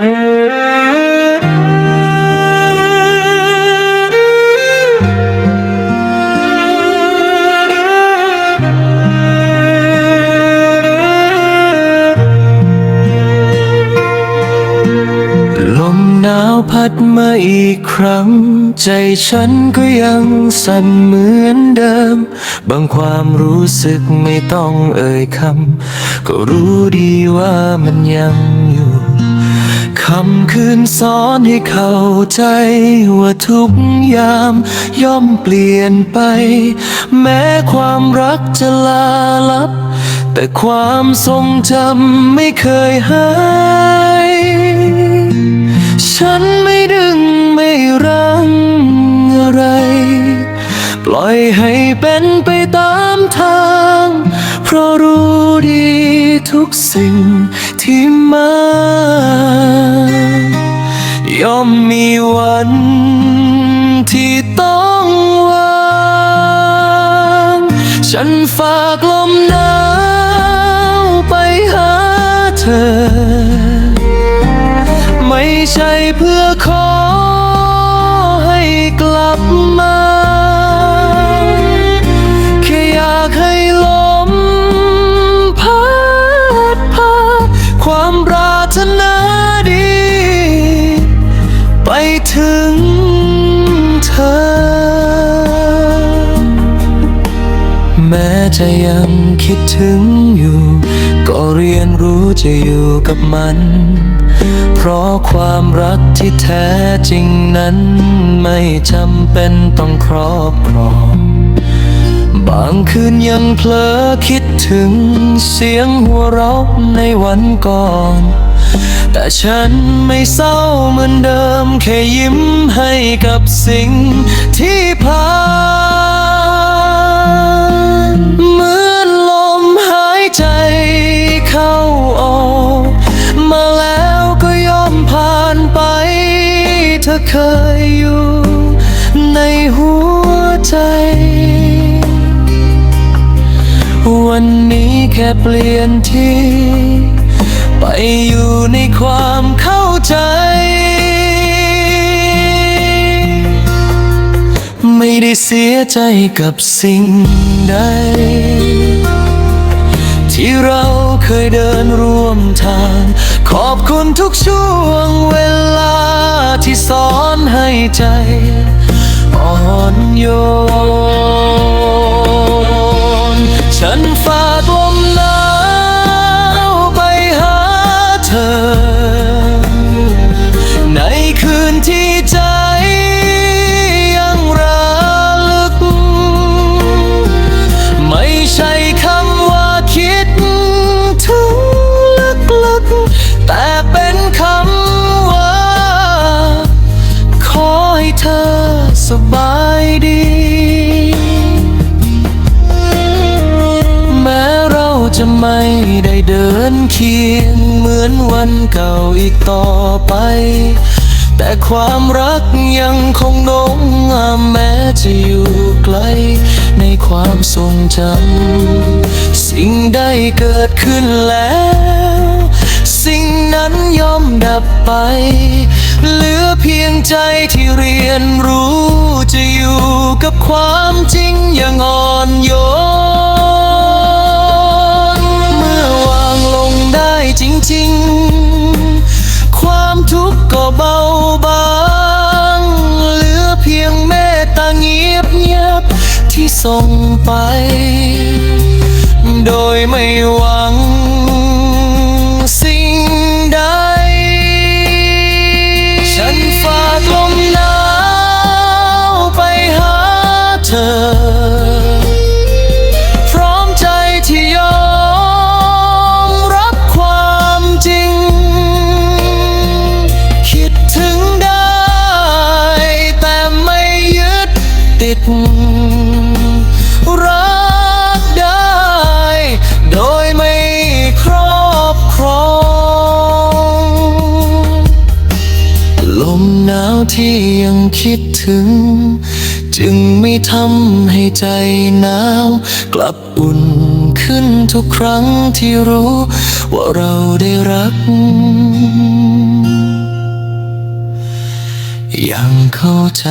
ลมหนาวพัดมาอีกครั้ง ใจฉันก็ยังสั่นเหมือนเดิม บางความรู้สึกไม่ต้องเอ่ยคำ ก็รู้ดีว่ามันยัง คำคืนสอนให้เข้าใจว่าทุกยามย่อมเปลี่ยนไป แม้ความรักจะลาลับ แต่ความทรงจำไม่เคยหาย ฉันไม่ดึงไม่รั้งอะไร ปล่อยให้เป็นไปตามทาง เพราะรู้ดีทุกสิ่ง ที่มา ย่อมมีวันที่ต้องวางฉันฝากลมหนาวไปหาเธอ ไม่ใช่เพื่อขอให้กลับมา จะยังคิดถึงอยู่ ก็เรียนรู้จะอยู่กับมัน เพราะความรักที่แท้จริงนั้น ไม่จำเป็นต้องครอบครองบางคืนยังเพลอคิดถึงเสียงหัวเราะในวันก่อน แต่ฉันไม่เศร้าเหมือนเดิม แค่ยิ้มให้กับสิ่งที่ เคยอยู่ในหัวใจ วันนี้แค่เปลี่ยนที่ ไปอยู่ในความเข้าใจ ไม่ได้เสียใจกับสิ่งใด ที่เราเคยเดินร่วมทาง ขอบคุณทุกช่วงเวลา ให้ใจ อ่อนโยน ฉันฝา จะไม่ได้เดินเคียงเหมือนวันเก่าอีกต่อไป แต่ความรักยังคงนงงามแม้จะอยู่ไกล ในความทรงจำสิ่งใดเกิดขึ้นแล้ว สิ่งนั้นย่อมดับไป เหลือเพียงใจที่เรียนรู้จะอยู่กับความจริง ที่ส่งไป โดยไม่หวัง ถึง จึงไม่ทำให้ใจหนาว กลับอุ่นขึ้นทุกครั้งที่รู้ ว่าเราได้รัก ยังเข้าใจ